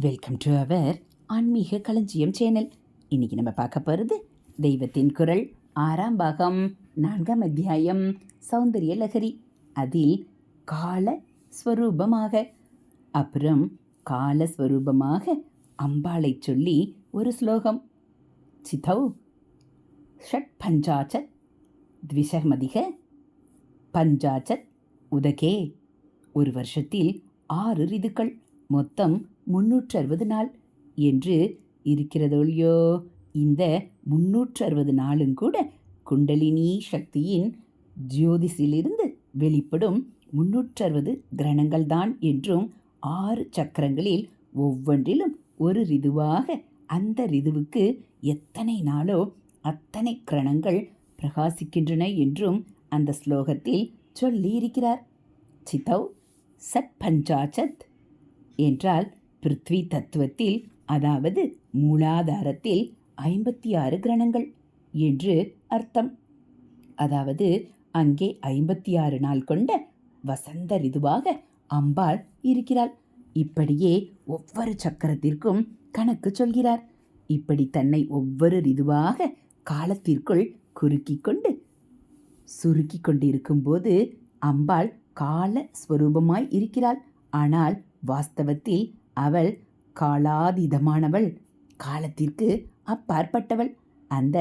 Welcome to our ஆன்மீக களஞ்சியம் channel இன்னைக்கு நம்ம பார்க்க போகிறது தெய்வத்தின் குரல் ஆறாம் பாகம் நான்காம் அத்தியாயம் சௌந்தரிய லகரி அதில் கால ஸ்வரூபமாக அப்புறம் கால ஸ்வரூபமாக அம்பாளை சொல்லி ஒரு ஸ்லோகம். சிதௌ ஷட் பஞ்சாச்சத் த்விஷமதிக பஞ்சாச்சத் உதகே. ஒரு வருஷத்தில் ஆறு ரிதுக்கள் மொத்தம் முன்னூற்று அறுபது நாள் என்று இருக்கிறதொழியோ. இந்த முன்னூற்று அறுபது நாளும் கூட குண்டலினி சக்தியின் ஜோதிஷிலிருந்து வெளிப்படும் முன்னூற்று அறுபது கிரணங்கள்தான் என்றும் ஆறு சக்கரங்களில் ஒவ்வொன்றிலும் ஒரு ரிதுவாக அந்த ரிதுவுக்கு எத்தனை நாளோ அத்தனை கிரணங்கள் பிரகாசிக்கின்றன என்றும் அந்த ஸ்லோகத்தில் சொல்லியிருக்கிறார். சித்தௌ சட் பஞ்சாச்சத் என்றால் பிருத்வி தத்துவத்தில் அதாவது மூலாதாரத்தில் ஐம்பத்தி ஆறு கிரணங்கள் என்று அர்த்தம். அதாவது அங்கே ஐம்பத்தி ஆறு நாள் கொண்ட வசந்த ரிதுவாக அம்பாள் இருக்கிறாள். இப்படியே ஒவ்வொரு சக்கரத்திற்கும் கணக்கு சொல்கிறார். இப்படி தன்னை ஒவ்வொரு ரிதுவாக காலத்திற்குள் குறுக்கி கொண்டு சுருக்கி கொண்டிருக்கும்போது அம்பாள் கால ஸ்வரூபமாய் இருக்கிறாள். ஆனால் வாஸ்தவத்தில் அவள் காலாதீதமானவள். காலத்திற்கு அப்பாற்பட்டவள். அந்த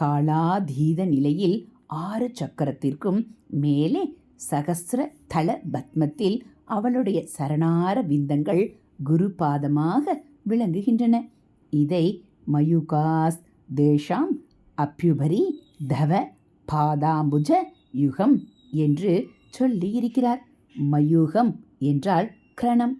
காலாதீத நிலையில் ஆறு சக்கரத்திற்கும் மேலே சகசிர தள பத்மத்தில் அவளுடைய சரணார விந்தங்கள் குரு பாதமாக விளங்குகின்றன. இதை மயூகாஸ் தேஷாம் அப்யுபரி தவ பாதாம்புஜ யுகம் என்று சொல்லியிருக்கிறார். மயூகம் என்றால் கிரணம்.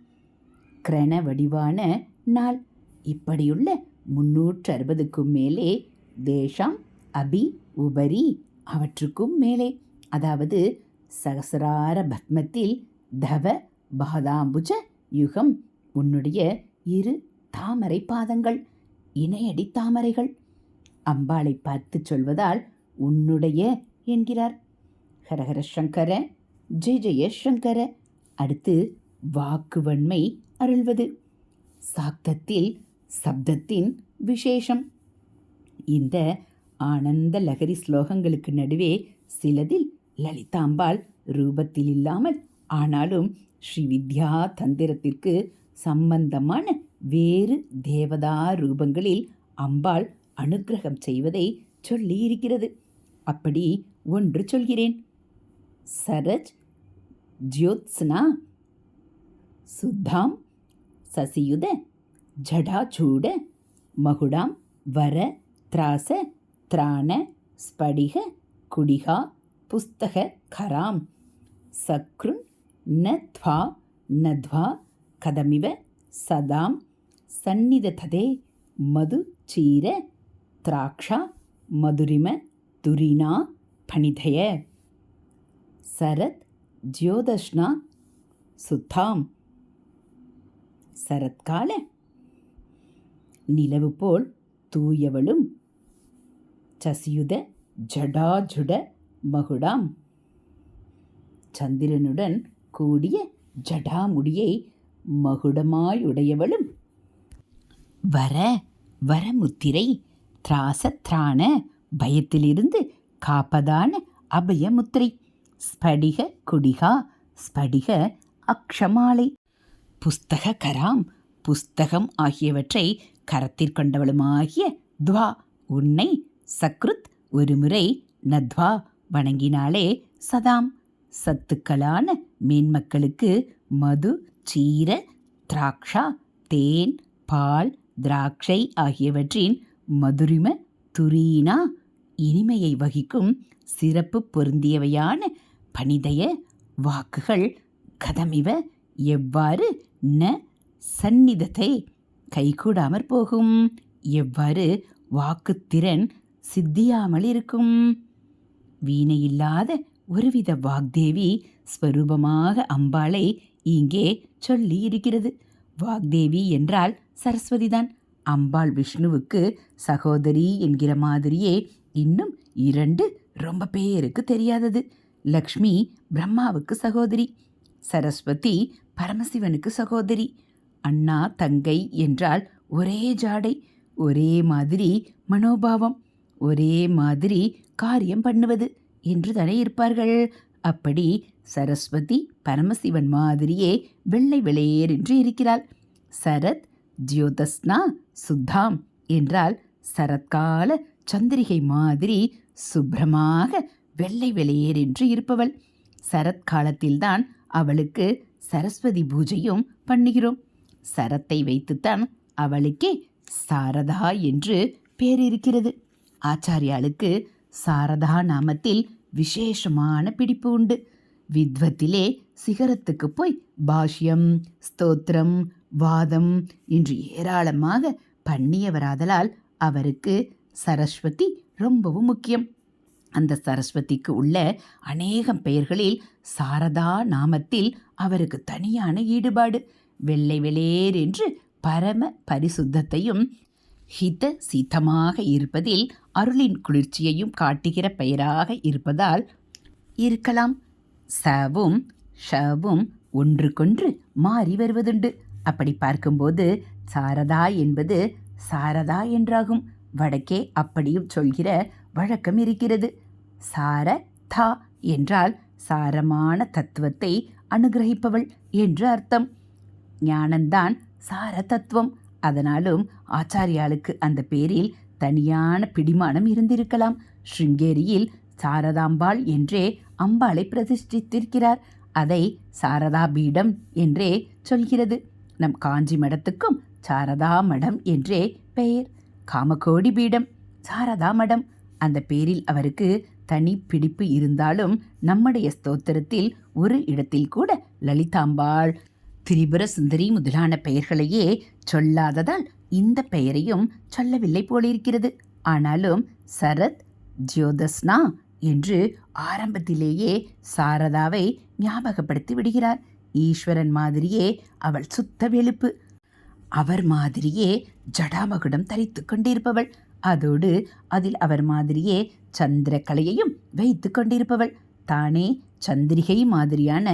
கிரண வடிவான நாள். இப்படியுள்ள முன்னூற்று அறுபதுக்கும் மேலே தேஷாம் அபி உபரி அவற்றுக்கும் மேலே. அதாவது சகசரார பத்மத்தில் தவ பாதாம்புஜ யுகம் உன்னுடைய இரு தாமரை பாதங்கள் இணையடி தாமரைகள். அம்பாளை பார்த்து சொல்வதால் உன்னுடைய என்கிறார். ஹரஹர சங்கர ஜெய ஜெய சங்கர. அடுத்து வாக்குவன்மை அருள்வது. சாக்தத்தில் சப்தத்தின் விசேஷம். இந்த ஆனந்த லகரி ஸ்லோகங்களுக்கு நடுவே சிலதில் லலிதாம்பாள் ரூபத்தில் இல்லாமல் ஆனாலும் ஸ்ரீ வித்யா தந்திரத்திற்கு சம்பந்தமான வேறு தேவதா ரூபங்களில் அம்பாள் அனுக்கிரகம் செய்வதை சொல்லியிருக்கிறது. அப்படி ஒன்று சொல்கிறேன். சரஜ் ஜோத்ஸ்னா சுத்தாம் சசியுத ஜடாச்சூட மகுடாம் வர திராச திராண ஸ்படிக குடிகா புஸ்தக கராம் சக்ருன் நத்வா நத்வா கதமிவ சதாம் சந்நிதததே மது சீர திராக்ஷா மதுரிம துரினா பணிதய. சரத் ஜோதஷ்னா சுத்தாம். சரத்கால. நிலவு போல் தூயவளும் சசியுத ஜடாஜுட மகுடாம். சந்திரனுடன் கூடிய ஜடாமுடியை மகுடமாயுடையவளும். வர வரமுத்திரை திராசத்ரான பயத்திலிருந்து காப்பதான அபயமுத்திரை ஸ்படிக குடிகா ஸ்படிக அக்ஷமாலை. புஸ்தக கராம் புஸ்தகம் ஆகியவற்றை கரத்தில் கொண்டவளுமாகிய துவா உன்னை சக்ருத் ஒருமுறை நத்வா வணங்கினாலே சதாம். சத்துக்களான மேன்மக்களுக்கு மது சீர திராட்சா தேன் பால் திராட்சை ஆகியவற்றின் மதுரிம துரீனா இனிமையை வகிக்கும் சிறப்பு பொருந்தியவையான பணிதய வாக்குகள் கதமிவ எவ்வாறு ந சந்நிதத்தை கைகூடாமற் போகும். எவ்வாறு வாக்குத்திறன் சித்தியாமல் இருக்கும்? வீணையில்லாத ஒருவித வாக்தேவி ஸ்வரூபமாக அம்பாளை இங்கே சொல்லி இருக்கிறது. வாக்தேவி என்றால் சரஸ்வதிதான். அம்பாள் விஷ்ணுவுக்கு சகோதரி என்கிற மாதிரியே இன்னும் இரண்டு ரொம்ப பேருக்கு தெரியாதது. லக்ஷ்மி பிரம்மாவுக்கு சகோதரி. சரஸ்வதி பரமசிவனுக்கு சகோதரி. அண்ணா தங்கை என்றால் ஒரே ஜாடை ஒரே மாதிரி மனோபாவம் ஒரே மாதிரி காரியம் பண்ணுவது என்று தானே இருப்பார்கள். அப்படி சரஸ்வதி பரமசிவன் மாதிரியே வெள்ளை வெளையேர் என்று இருக்கிறாள். சரத் ஜியோதஸ்னா சுத்தாம் என்றால் சரத்கால சந்திரிகை மாதிரி சுப்ரமாக வெள்ளை வெளையேர் என்று இருப்பவள். சரத்காலத்தில்தான் அவளுக்கு சரஸ்வதி பூஜையும் பண்ணுகிறோம். சரத்தை வைத்துத்தான் அவளுக்கே சாரதா என்று பேர் இருக்கிறது ஆச்சாரியாளுக்கு சாரதா நாமத்தில் விசேஷமான பிடிப்பு உண்டு. வித்வத்திலே சிகரத்துக்கு போய் பாஷ்யம் ஸ்தோத்திரம் வாதம் என்று ஏராளமாக பண்ணியவராதலால் அவருக்கு சரஸ்வதி ரொம்பவும் முக்கியம். அந்த சரஸ்வதிக்கு உள்ள அநேகம் பெயர்களில் சாரதா நாமத்தில் அவருக்கு தனியான ஈடுபாடு. வெள்ளை வெளேர் என்று பரம பரிசுத்தத்தையும் ஹித சீதமாக இருப்பதில் அருளின் குளிர்ச்சியையும் காட்டுகிற பெயராக இருப்பதால் இருக்கலாம். சவும் ஷவும் ஒன்றுக்கொன்று மாறி வருவதுண்டு. அப்படி பார்க்கும்போது சாரதா என்பது சாரதா என்றாகும். வடக்கே அப்படியும் சொல்கிற வழக்கம் இருக்கிறது. சார தா என்றால் சாரமான தத்துவத்தை அனுகிரகிப்பவள் என்று அர்த்தம். ஞானந்தான் சார தத்துவம் அதனாலும் ஆச்சாரியாளுக்கு அந்த பேரில் தனியான பிடிமானம் இருந்திருக்கலாம். ஸ்ருங்கேரியில் சாரதாம்பாள் என்றே அம்பாளை பிரதிஷ்டித்திருக்கிறார். அதை சாரதா பீடம் என்றே சொல்கிறது. நம் காஞ்சி மடத்துக்கும் சாரதா மடம் என்றே பெயர். காமகோடி பீடம் சாரதா மடம். அந்த பேரில் அவருக்கு தனி பிடிப்பு இருந்தாலும் நம்முடைய ஸ்தோத்திரத்தில் ஒரு இடத்தில் கூட லலிதாம்பாள் திரிபுர சுந்தரி முதலான பெயர்களையே சொல்லாததால் இந்த பெயரையும் சொல்லவில்லை போலிருக்கிறது. ஆனாலும் சரத் ஜோதஸ்னா என்று ஆரம்பத்திலேயே சாரதாவை ஞாபகப்படுத்தி விடுகிறார். ஈஸ்வரன் மாதிரியே அவள் சுத்த வெளுப்பு. அவர் மாதிரியே ஜடாமகுடம் தரித்து கொண்டிருப்பவள். அதோடு அதில் அவர் மாதிரியே சந்திரக்கலையையும் வைத்து கொண்டிருப்பவள். தானே சந்திரிகை மாதிரியான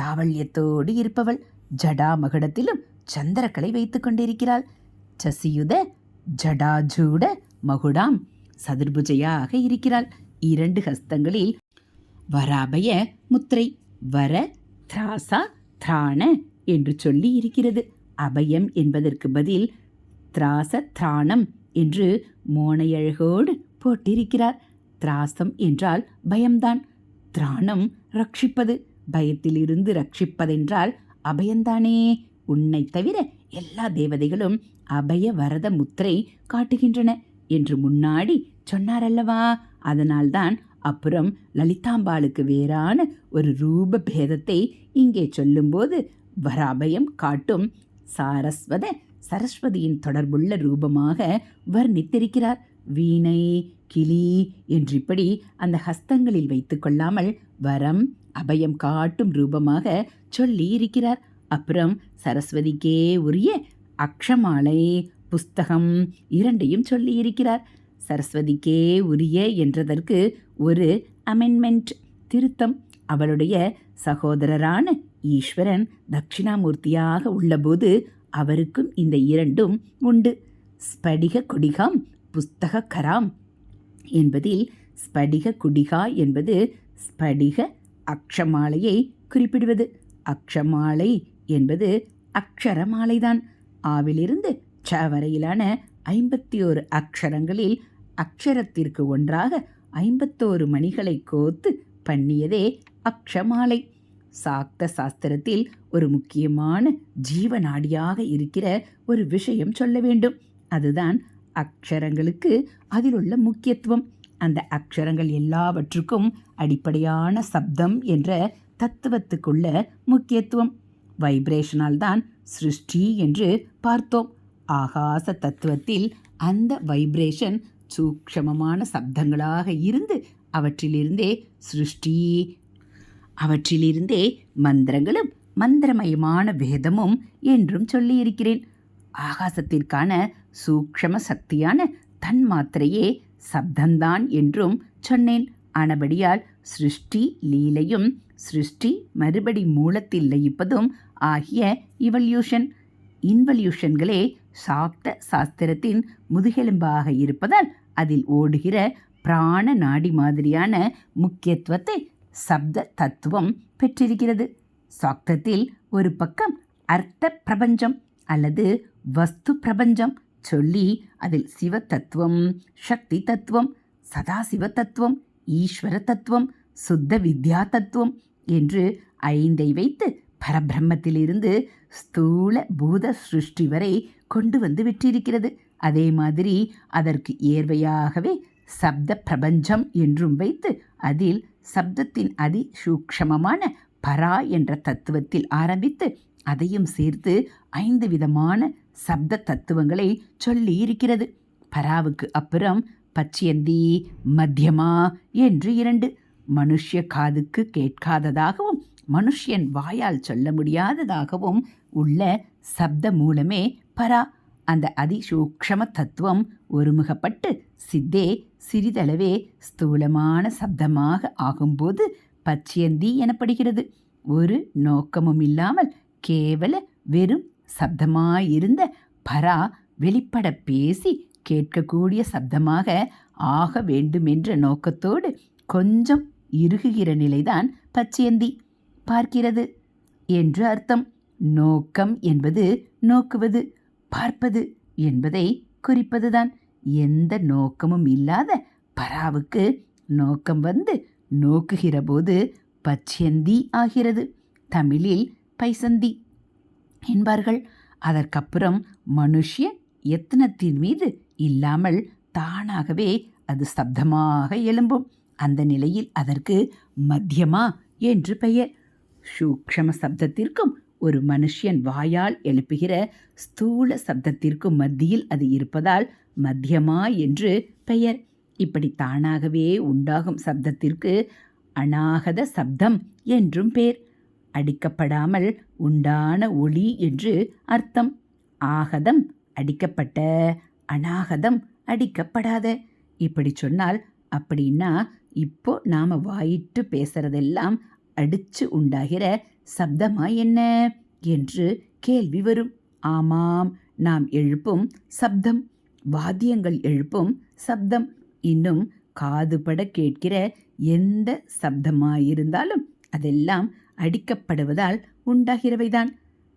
தாவல்யத்தோடு இருப்பவள். ஜடாமகுடத்திலும் சந்திரக்கலை வைத்து கொண்டிருக்கிறாள். சசியுத ஜடாஜூட மகுடாம் சதுர்புஜையாக இருக்கிறாள். இரண்டு ஹஸ்தங்களில் வராபய முத்திரை வர திராசா திராண என்று சொல்லி இருக்கிறது. அபயம் என்பதற்கு பதில் திராச திராணம் என்று மோனையழகோடு போட்டிருக்கிறார். திராசம் என்றால் பயம்தான். திராணம் ரட்சிப்பது பயத்திலிருந்து ரட்சிப்பதென்றால் அபயந்தானே. உன்னை தவிர எல்லா தேவதைகளும் அபய வரத முத்திரை காட்டுகின்றன என்று முன்னாடி சொன்னாரல்லவா? அதனால்தான் அப்புறம் லலிதாம்பாளுக்கு வேறான ஒரு ரூப பேதத்தை இங்கே சொல்லும்போது வராபயம் காட்டும். சாரஸ்வத சரஸ்வதியின் தொடர்புள்ள ரூபமாக வர்ணித்திருக்கிறார். வீணை கிளி என்று இப்படி அந்த ஹஸ்தங்களில் வைத்து கொள்ளாமல் வரம் அபயம் காட்டும் ரூபமாக சொல்லி இருக்கிறார். அப்புறம் சரஸ்வதிக்கே உரிய அக்ஷமாலை புஸ்தகம் இரண்டையும் சொல்லி இருக்கிறார். சரஸ்வதிக்கே உரிய என்றதற்கு ஒரு அமெண்ட்மெண்ட் திருத்தம். அவளுடைய சகோதரரான ஈஸ்வரன் தட்சிணாமூர்த்தியாக உள்ளபோது அவருக்கும் இந்த இரண்டும் உண்டு. ஸ்படிக கொடிகாம் புஸ்தக கராம் என்பதில் ஸ்படிக குடிகா என்பது ஸ்படிக அக்ஷமாலையை குறிப்பிடுவது. அக்ஷமாலை என்பது அக்ஷரமாலைதான். ஆவிலிருந்து ச வரையிலான ஐம்பத்தி ஓரு அக்ஷரங்களில் அக்ஷரத்திற்கு ஒன்றாக ஐம்பத்தோரு மணிகளை கோத்து பண்ணியதே அக்ஷமாலை. சாக்த சாஸ்திரத்தில் ஒரு முக்கியமான ஜீவநாடியாக இருக்கிற ஒரு விஷயம் சொல்ல வேண்டும். அதுதான் அக்ஷரங்களுக்கு அதில் உள்ள முக்கியத்துவம். அந்த அக்ஷரங்கள் எல்லாவற்றுக்கும் அடிப்படையான சப்தம் என்ற தத்துவத்துக்குள்ள முக்கியத்துவம். வைப்ரேஷனால் தான் சிருஷ்டி என்று பார்த்தோம். ஆகாச தத்துவத்தில் அந்த வைப்ரேஷன் சூக்ஷமமான சப்தங்களாக இருந்து அவற்றிலிருந்தே சிருஷ்டி அவற்றிலிருந்தே மந்திரங்களும் மந்திரமயமான வேதமும் என்றும் சொல்லியிருக்கிறேன். ஆகாசத்திற்கான சூக்ஷம சக்தியான தன் மாத்திரையே சப்தந்தான் என்றும் சொன்னேன். ஆனபடியால் சிருஷ்டி லீலையும் சிருஷ்டி மறுபடி மூலத்தில் லயிப்பதும் ஆகிய இவல்யூஷன். இன்வல்யூஷன்களே சாப்த சாஸ்திரத்தின் முதுகெலும்பாக இருப்பதால் அதில் ஓடுகிற பிராண நாடி மாதிரியான முக்கியத்துவத்தை சப்த தத்துவம் பெற்றிருக்கிறது. சாக்தத்தில் ஒரு பக்கம் அர்த்த பிரபஞ்சம் அல்லது வஸ்து பிரபஞ்சம் சொல்லி அதில் சிவ தத்துவம் சக்தி தத்துவம் சதாசிவ தத்துவம் ஈஸ்வர தத்துவம் சுத்த வித்யா தத்துவம் என்று ஐந்தை வைத்து பரபிரம்மத்திலிருந்து ஸ்தூல பூத சிருஷ்டி வரை கொண்டு வந்து விட்டிருக்கிறது. அதே மாதிரி அதற்கு ஏர்வையாகவே சப்த பிரபஞ்சம் என்றும் வைத்து அதில் சப்தத்தின் அதி சூக்ஷமமான பரா என்ற தத்துவத்தில் ஆரம்பித்து அதையும் சேர்த்து ஐந்து விதமான சப்த தத்துவங்களை சொல்லி இருக்கிறது. பராவுக்கு அப்புறம் பச்சியந்தி மத்தியமா என்று இரண்டு. மனுஷ்ய காதுக்கு கேட்காததாகவும் மனுஷ்யன் வாயால் சொல்ல முடியாததாகவும் உள்ள சப்த மூலமே பரா. அந்த அதிசூக்ஷம தத்துவம் ஒருமுகப்பட்டு சித்தே சிறிதளவே ஸ்தூலமான சப்தமாக ஆகும்போது பச்சியந்தி எனப்படுகிறது. ஒரு நோக்கமும் இல்லாமல் கேவல வெறும் சப்தமாயிருந்த பரா வெளிப்பட பேசி கேட்கக்கூடிய சப்தமாக ஆக வேண்டுமென்ற நோக்கத்தோடு கொஞ்சம் இறுகுகிற நிலைதான் பச்சையந்தி. பார்க்கிறது என்று அர்த்தம். நோக்கம் என்பது நோக்குவது பார்ப்பது என்பதை குறிப்பதுதான். எந்த நோக்கமும் இல்லாத பராவுக்கு நோக்கம் வந்து நோக்குகிற போது பச்சையந்தி ஆகிறது. தமிழில் பைசந்தி. என்பார்கள். அதற்கப்புறம் மனுஷிய எத்தனத்தின் மீது இல்லாமல் தானாகவே அது சப்தமாக எழும்பும். அந்த நிலையில் அதற்கு மத்தியமா என்று பெயர். சூக்ஷம சப்தத்திற்கும் ஒரு மனுஷியன் வாயால் எழுப்புகிற ஸ்தூல சப்தத்திற்கும் மத்தியில் அது இருப்பதால் மத்தியமா என்று பெயர். இப்படி தானாகவே உண்டாகும் சப்தத்திற்கு அநாகத சப்தம் என்றும் பேர். அடிக்கப்படாமல் உண்டான ஒளி என்று அர்த்தம். ஆகதம் அடிக்கப்பட்ட அநாகதம் அடிக்கப்படாத. இப்படி சொன்னால் அப்படின்னா இப்போ நாம் வாயிட்டு பேசுறதெல்லாம் அடிச்சு உண்டாகிற சப்தமா என்ன? என்று கேள்வி வரும். ஆமாம் நாம் எழுப்பும் சப்தம் வாத்தியங்கள் எழுப்பும் சப்தம். இன்னும் காதுபட கேட்கிற எந்த சப்தமாயிருந்தாலும் அதெல்லாம் அடிக்கப்படுவதால் உண்டாகிறவைதான்.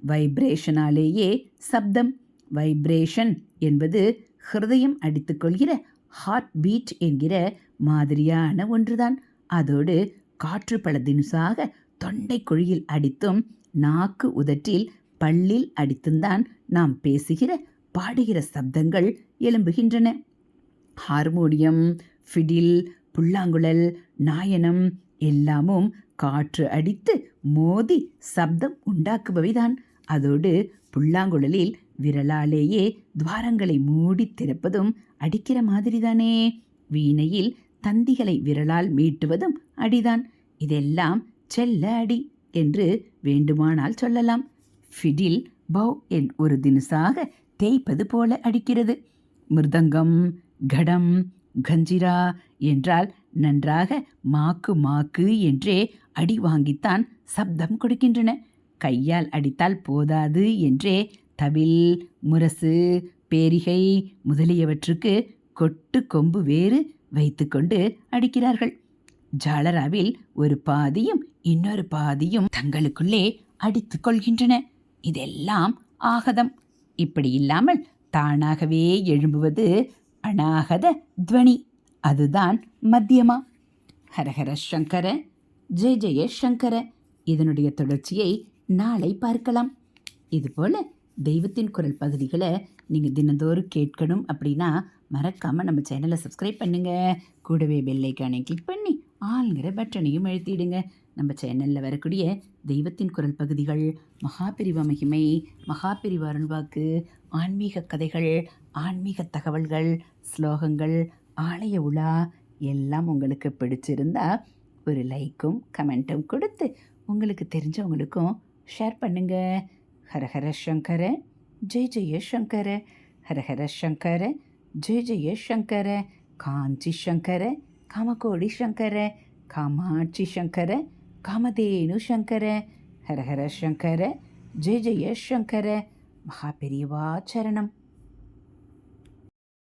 வைப்ரேஷனாலேயே சப்தம் வைப்ரேஷன் என்பது ஹிருதயம் அடித்துக்கொள்கிற ஹார்ட் பீட் என்கிற மாதிரியான ஒன்றுதான். அதோடு காற்று பல தினுசாக தொண்டை குழியில் அடித்தும் நாக்கு உதட்டில் பல்லில் அடித்தும்தான் நாம் பேசுகிற பாடுகிற சப்தங்கள் எழும்புகின்றன. ஹார்மோனியம் ஃபிடில் புல்லாங்குழல் நாயனம் எல்லாமும் காற்று அடித்து மோதி சப்தம் உண்டாக்குபவைதான். அதோடு புல்லாங்குழலில் விரலாலேயே துவாரங்களை மூடி திறப்பதும் அடிக்கிற மாதிரிதானே. வீணையில் தந்திகளை விரலால் மீட்டுவதும் அடிதான். இதெல்லாம் செல்ல அடி என்று வேண்டுமானால் சொல்லலாம். ஃபிடில் பௌ என் ஒரு தினுசாக தேய்ப்பது போல அடிக்கிறது. மிருதங்கம் கடம் கஞ்சிரா என்றால் நன்றாக மாக்கு மாக்கு என்றே அடி வாங்கித்தான் சப்தம் கொடுக்கின்றன. கையால் அடித்தால் போதாது என்றே தவில் முரசு பேரிகை முதலியவற்றுக்கு கொட்டு கொம்பு வேறு வைத்துக்கொண்டு அடிக்கிறார்கள். ஜாலராவில் ஒரு பாதியும் இன்னொரு பாதியும் தங்களுக்குள்ளே அடித்து கொள்கின்றன. இதெல்லாம் ஆகதம். இப்படி இல்லாமல் தானாகவே எழும்புவது அநாகத துவனி. அதுதான் மத்தியமா. ஹரஹர சங்கர ஜெய ஜெய சங்கர. இதனுடைய தொடர்ச்சியை நாளை பார்க்கலாம். இதுபோல் தெய்வத்தின் குரல் பகுதிகளை நீங்கள் தினந்தோறும் கேட்கணும் அப்படின்னா மறக்காமல் நம்ம சேனலை சப்ஸ்கிரைப் பண்ணுங்கள் கூடவே பெல்லைக்கானை கிளிக் பண்ணி ஆளுங்கிற பட்டனையும் எழுத்திடுங்க நம்ம சேனலில் வரக்கூடிய தெய்வத்தின் குரல் பகுதிகள் மகாபிரிவ மகிமை மகாபிரிவ அருள்வாக்கு ஆன்மீக கதைகள் ஆன்மீக தகவல்கள் ஸ்லோகங்கள் ஆலய உலா எல்லாம் உங்களுக்கு பிடிச்சிருந்தா ஒரு லைக்கும் கமெண்ட்டும் கொடுத்து உங்களுக்கு தெரிஞ்சவங்களுக்கும் ஷேர் பண்ணுங்க. ஹரஹர சங்கர ஜெய ஜெய சங்கர. ஹரஹர சங்கர ஜெய ஜெய சங்கர. காஞ்சி சங்கர காமகோடி சங்கர. காமாட்சி சங்கர காமதேனு சங்கர. ஹரஹர சங்கர ஜெய ஜெய சங்கர. மகாபெரியவா சரணம்.